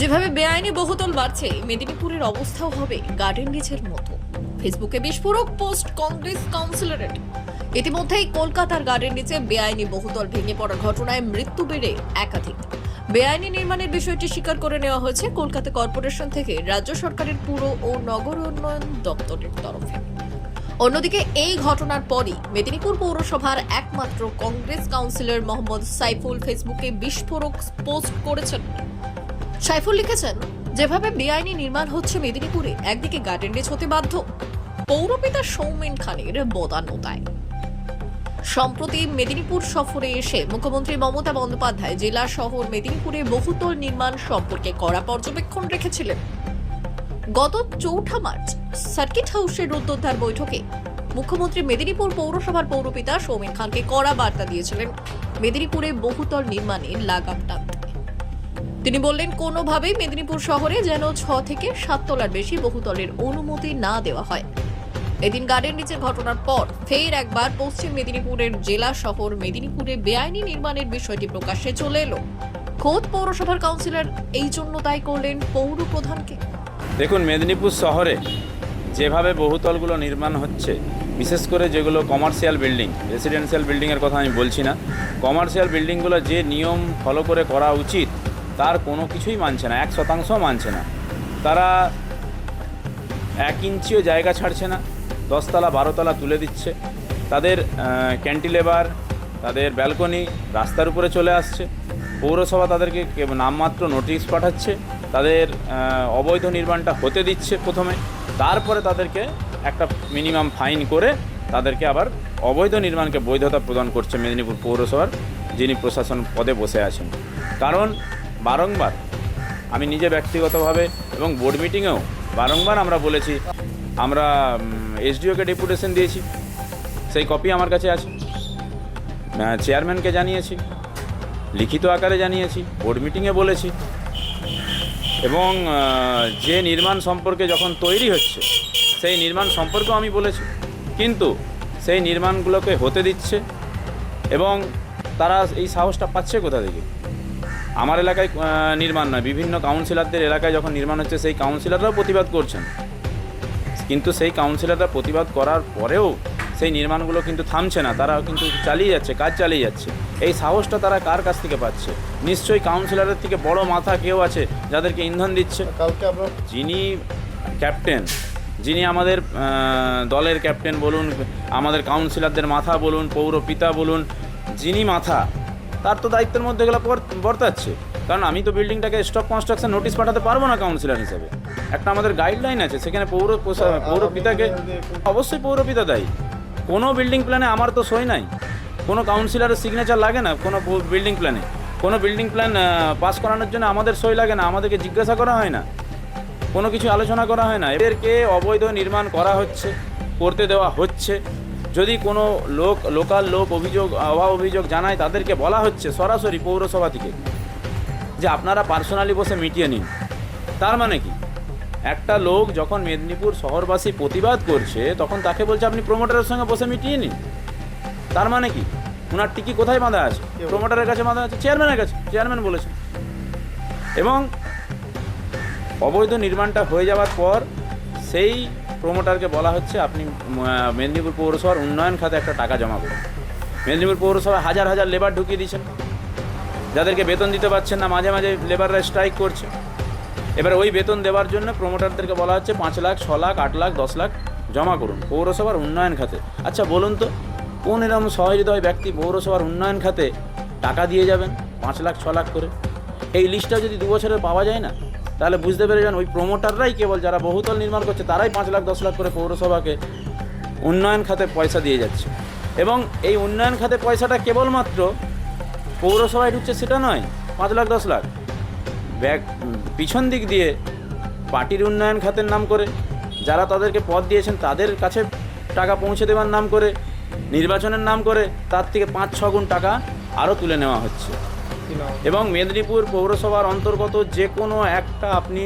যেভাবে বেআইনি বহুতল বাড়ছে, মেদিনীপুরের অবস্থাও হবে গার্ডেন রিচের মতো। ফেসবুকে বিস্ফোরক পোস্ট কংগ্রেস কাউন্সিলরের। ইতিমধ্যেই কলকাতার গার্ডেন রিচে বেআইনি বহুতল ভেঙে পড়ার ঘটনায় মৃত্যু বেড়ে একাধিক। বেআইনি নির্মাণের বিষয়টি স্বীকার করে নেওয়া হয়েছে কলকাতা কর্পোরেশন থেকে রাজ্য সরকারের পুর ও নগর উন্নয়ন দপ্তরের তরফে। অন্যদিকে এই ঘটনার পরই মেদিনীপুর পৌরসভার একমাত্র কংগ্রেস কাউন্সিলর মোহাম্মদ সাইফুল ফেসবুকে বিস্ফোরক পোস্ট করেছেন। সাইফুল লিখেছেন, যেভাবে বেআইনি নির্মাণ হচ্ছে মেদিনীপুরে, একদিকে গার্ডেন রিচ হতে বাধ্য, পৌরপিতা সৌমেন খানের বদান্যতায়। সম্প্রতি মেদিনীপুর সফরে এসে মুখ্যমন্ত্রী মমতা বন্দ্যোপাধ্যায় জেলা শহর মেদিনীপুরে বহুতল নির্মাণ সম্পর্কে কড়া পর্যবেক্ষণ রেখেছিলেন। গত চৌঠা মার্চ সার্কিট হাউসের রুদ্ধোদ্ধার বৈঠকে মুখ্যমন্ত্রী মেদিনীপুর পৌরসভার পৌরপিতা সৌমেন খানকে কড়া বার্তা দিয়েছিলেন। মেদিনীপুরে বহুতল নির্মাণে লাগাম টানতে তিনি বললেন, কোনোভাবেই মেদিনীপুর শহরে যেন ছ থেকে সাত তলার বেশি বহুতলের অনুমতি না দেওয়া হয়। এদিন গার্ডেন নিচের ঘটনার পর ফের একবার পশ্চিম মেদিনীপুরের জেলা শহর মেদিনীপুরে বেআইনি নির্মাণের বিষয়টি প্রকাশ্যে চলে এলো। খোদ পৌরসভার কাউন্সিলর এই জন্য তাই করলেন পৌর প্রধানকে। দেখুন, মেদিনীপুর শহরে যেভাবে বহুতলগুলো নির্মাণ হচ্ছে, বিশেষ করে যেগুলো কমার্শিয়াল বিল্ডিং, রেসিডেন্সিয়াল বিল্ডিংয়ের কথা আমি বলছি না, কমার্শিয়াল বিল্ডিংগুলো যে নিয়ম ফলো করে করা উচিত তার কোনো কিছুই মানছে না, এক শতাংশ মানছে না। তারা এক ইঞ্চিও জায়গা ছাড়ছে না, দশতলা, বারোতলা তুলে দিচ্ছে। তাদের ক্যান্টিলেভার, তাদের ব্যালকনি রাস্তার উপরে চলে আসছে। পৌরসভা তাদেরকে নামমাত্র নোটিশ পাঠাচ্ছে। তাদের অবৈধ নির্মাণটা হতে দিচ্ছে প্রথমে। তারপরে তাদেরকে একটা মিনিমাম ফাইন করে তাদেরকে আবার অবৈধ নির্মাণকে বৈধতা প্রদান করছে মেদিনীপুর পৌরসভার যিনি প্রশাসন পদে বসে আছেন। কারণ বারংবার। আমি নিজে ব্যক্তিগতভাবে এবং বোর্ড মিটিংয়েও বারংবার আমরা বলেছি, আমরা এসডিওকে ডেপুটেশন দিয়েছি। সেই কপি আমার কাছে আছে। চেয়ারম্যানকে জানিয়েছি, লিখিত আকারে জানিয়েছি বোর্ড মিটিংয়ে বলেছি। এবং যে নির্মাণ সম্পর্কে যখন তৈরি হচ্ছে, সেই নির্মাণ সম্পর্কেও আমি বলেছি। কিন্তু সেই নির্মাণগুলোকে হতে দিচ্ছে এবং তারা এই সাহসটা পাচ্ছে কোথা থেকে? আমার এলাকায় নির্মাণ নয়। বিভিন্ন কাউন্সিলরদের এলাকায় যখন নির্মাণ হচ্ছে সেই কাউন্সিলররাও প্রতিবাদ করছেন। কিন্তু সেই কাউন্সিলররা প্রতিবাদ করার পরেও সেই নির্মাণগুলো কিন্তু থামছে না। তারা কিন্তু চালিয়ে যাচ্ছে কাজ চালিয়ে যাচ্ছে। এই সাহসটা তারা কার কাছ থেকে পাচ্ছে? নিশ্চয়ই কাউন্সিলরের থেকে বড় মাথা কেউ আছে যাদেরকে ইন্ধন দিচ্ছে? কালকে আমরা যিনি ক্যাপ্টেন যিনি আমাদের দলের ক্যাপ্টেন বলুন আমাদের কাউন্সিলরদের মাথা বলুন পৌর পিতা বলুন যিনি মাথা তার তো দায়িত্বের মধ্যে এগুলো বর্তাচ্ছে। কারণ আমি তো বিল্ডিংটাকে স্টপ কনস্ট্রাকশন নোটিশ পাঠাতে পারব না কাউন্সিলর হিসেবে। একটা আমাদের গাইডলাইন আছে, সেখানে পৌর পৌরপিতাকে অবশ্যই পৌরপিতা দায়ী। কোনো বিল্ডিং প্ল্যানে আমার তো সই নাই। কোনো কাউন্সিলরের সিগনেচার লাগে না কোনো বিল্ডিং প্ল্যানে কোনো বিল্ডিং প্ল্যান পাস করানোর জন্য আমাদের সই লাগে না, আমাদেরকে জিজ্ঞাসা করা হয় না। কোনো কিছু আলোচনা করা হয় না। এদেরকে অবৈধ নির্মাণ করা হচ্ছে, করতে দেওয়া হচ্ছে। যদি কোনো লোক, লোকাল লোক অভিযোগ অভাব অভিযোগ জানায়, তাদেরকে বলা হচ্ছে সরাসরি পৌরসভা থেকে যে আপনারা পার্সোনালি বসে মিটিয়ে নিন। তার মানে কি? একটা লোক যখন মেদিনীপুর শহরবাসী প্রতিবাদ করছে, তখন তাকে বলছে, আপনি প্রমোটারের সঙ্গে বসে মিটিয়ে নিন। তার মানে কি? ওনার টিকি কোথায় বাঁধা আছে? প্রমোটারের কাছে বাঁধা আছে? চেয়ারম্যানের কাছে চেয়ারম্যান বলেছে। এবং অবৈধ নির্মাণটা হয়ে যাওয়ার পর, সেই প্রমোটারকে বলা হচ্ছে, আপনি মেদিনীপুর পৌরসভার উন্নয়ন খাতে একটা টাকা জমা করুন। মেদিনীপুর পৌরসভা হাজার হাজার লেবার ঢুকিয়ে দিয়েছেন। যাদেরকে বেতন দিতে পারছেন না, মাঝে মাঝে লেবাররা স্ট্রাইক করছে। এবার ওই বেতন দেওয়ার জন্য প্রোমোটারদেরকে বলা হচ্ছে, পাঁচ লাখ, ছ লাখ, আট লাখ, দশ লাখ জমা করুন পৌরসভার উন্নয়ন খাতে। আচ্ছা বলুন তো, কোন এরকম সহৃদয় ব্যক্তি পৌরসভার উন্নয়ন খাতে টাকা দিয়ে যাবেন, পাঁচ লাখ, ছ লাখ করে? এই লিস্টটা যদি দু বছরের পাওয়া যায় না তাহলে বুঝতে পেরে যান ওই প্রমোটাররাই কেবল যারা বহুতল নির্মাণ করছে, তারাই পাঁচ লাখ, দশ লাখ করে পৌরসভাকে উন্নয়ন খাতে পয়সা দিয়ে যাচ্ছে। এবং এই উন্নয়ন খাতে পয়সাটা কেবলমাত্র পৌরসভায় ঢুকছে সেটা নয়, পাঁচ লাখ, দশ লাখ। ব্যাগ, পিছন দিক দিয়ে পার্টির উন্নয়ন খাতের নাম করে, যারা তাদেরকে পদ দিয়েছেন তাদের কাছে টাকা পৌঁছে দেওয়ার নাম করে, নির্বাচনের নাম করে, তার থেকে পাঁচ, ছ গুণ টাকা আরও তুলে নেওয়া হচ্ছে। এবং মেদিনীপুর পৌরসভার অন্তর্গত যে কোনো একটা আপনি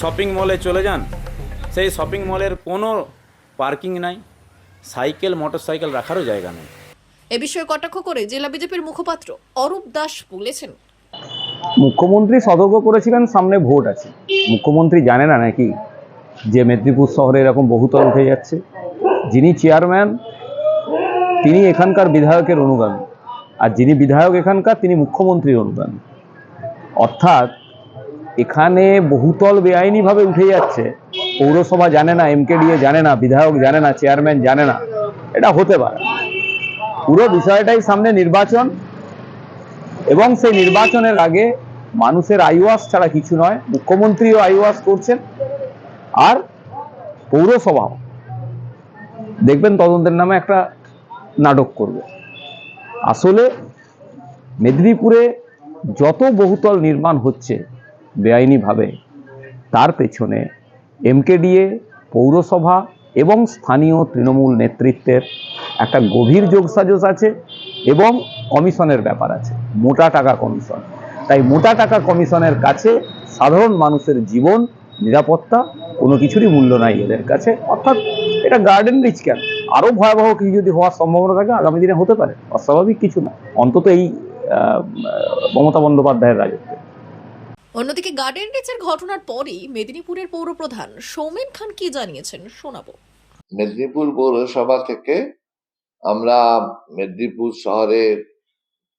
শপিং মলে চলে যান সেই শপিং মলের কোনো পার্কিং নাই সাইকেল মোটর সাইকেল রাখারও জায়গা নেই। এ বিষয়ে কটাক্ষ করে জেলা বিজেপির মুখপাত্র অরূপ দাস বলেছেন। মুখ্যমন্ত্রী সতর্ক করেছিলেন সামনে ভোট আছে। মুখ্যমন্ত্রী জানে না নাকি যে মেদিনীপুর শহরে এরকম বহুতল উঠে যাচ্ছে। যিনি চেয়ারম্যান তিনি এখানকার বিধায়কের অনুগামী। আর যিনি বিধায়ক এখানকার, তিনি মুখ্যমন্ত্রীর অনুদান অর্থাৎ এখানে বহুতল বেআইনিভাবে উঠে যাচ্ছে। পৌরসভা জানে না, এমকেডিএ জানে না, বিধায়ক জানে না, চেয়ারম্যান জানে না। এটা হতে পারে। পুরো বিষয়টাই সামনে নির্বাচন এবং সেই নির্বাচনের আগে মানুষের আইওয়াস ছাড়া কিছু নয়, মুখ্যমন্ত্রীও আইওয়াস করছেন আর পৌরসভাও। দেখবেন তদন্তের নামে একটা নাটক করবে। আসলে মেদিনীপুরে যত বহুতল নির্মাণ হচ্ছে বেআইনিভাবে, তার পেছনে এমকেডিএ, পৌরসভা এবং স্থানীয় তৃণমূল নেতৃত্বের একটা গভীর যোগসাজশ আছে এবং কমিশনের ব্যাপার আছে, মোটা টাকা কমিশন। তাই মোটা টাকা কমিশনের কাছে সাধারণ মানুষের জীবন, নিরাপত্তা কোনো কিছুরই মূল্য নাই এদের কাছে। অর্থাৎ এটা গার্ডেন রিচ কেন? আরও ভয়াবহ কিছু যদি হওয়ার সম্ভাবনা থাকে আগামী দিনে হতে পারে। অস্বাভাবিক কিছু না। অন্তত এই আহ, মমতা বন্দ্যোপাধ্যায়ের রাজত্বে। অন্যদিকে গার্ডেন রিচের ঘটনার পরই মেদিনীপুরের পৌরপ্রধান সৌমেন খান কি জানিয়েছেন শোনাবো। মেদিনীপুর পৌরসভা থেকে আমরা মেদিনীপুর শহরের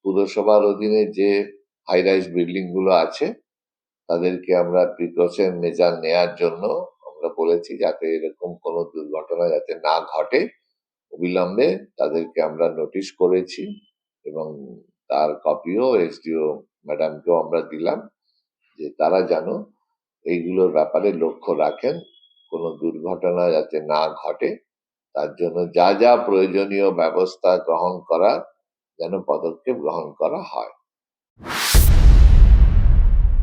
পুরসভার অধীনে যে হাই রাইজ বিল্ডিংগুলো আছে তাদেরকে আমরা প্রিকশন মেজার নেয়ার জন্য আমরা বলেছি যাতে এরকম কোনো দুর্ঘটনা যাতে না ঘটে। অবিলম্বে তাদেরকে আমরা নোটিশ করেছি এবং তার কপিও এসডিও ম্যাডামকেও আমরা দিলাম যে তারা যেন এইগুলোর ব্যাপারে লক্ষ্য রাখেন, কোনো দুর্ঘটনা যাতে না ঘটে, তার জন্য যা যা প্রয়োজনীয় ব্যবস্থা গ্রহণ করা যেন পদক্ষেপ গ্রহণ করা হয়।